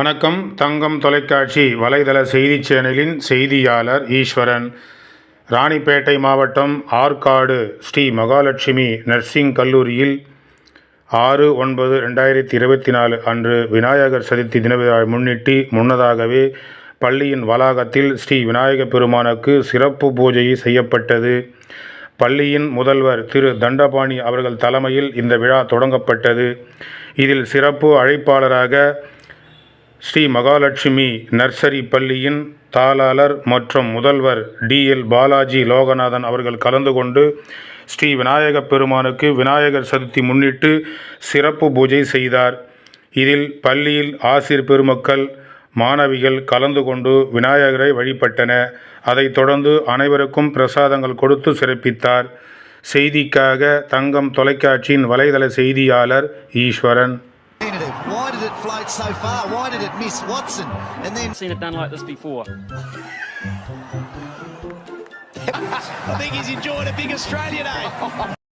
வணக்கம். தங்கம் தொலைக்காட்சி வலைதள செய்தி சேனலின் செய்தியாளர் ஈஸ்வரன். ராணிப்பேட்டை மாவட்டம் ஆற்காடு ஸ்ரீ மகாலட்சுமி நர்சிங் கல்லூரியில் ஆறு ஒன்பது ரெண்டாயிரத்தி இருபத்தி நாலு அன்று விநாயகர் சதுர்த்தி தின விழாவை முன்னிட்டு முன்னதாகவே பள்ளியின் வளாகத்தில் ஸ்ரீ விநாயகப் பெருமானுக்கு சிறப்பு பூஜை செய்யப்பட்டது. பள்ளியின் முதல்வர் திரு தண்டபாணி அவர்கள் தலைமையில் இந்த விழா தொடங்கப்பட்டது. இதில் சிறப்பு அழைப்பாளராக ஸ்ரீ மகாலட்சுமி நர்சரி பள்ளியின் தாளாளர் மற்றும் முதல்வர் டிஎல் பாலாஜி லோகநாதன் அவர்கள் கலந்து கொண்டு ஸ்ரீ விநாயக பெருமானுக்கு விநாயகர் சதுர்த்தி முன்னிட்டு சிறப்பு பூஜை செய்தார். இதில் பள்ளியில் ஆசிரியர் பெருமக்கள் மாணவிகள் கலந்து கொண்டு விநாயகரை வழிபட்டன. அதைத் தொடர்ந்து அனைவருக்கும் பிரசாதங்கள் கொடுத்து சிறப்பித்தார். செய்திக்காக தங்கம் தொலைக்காட்சியின் வலைதள செய்தியாளர் ஈஸ்வரன். Why did it float so far? Why did it miss Watson? And then seen it done like this before. I think he's enjoyed a big Australia day. Eh?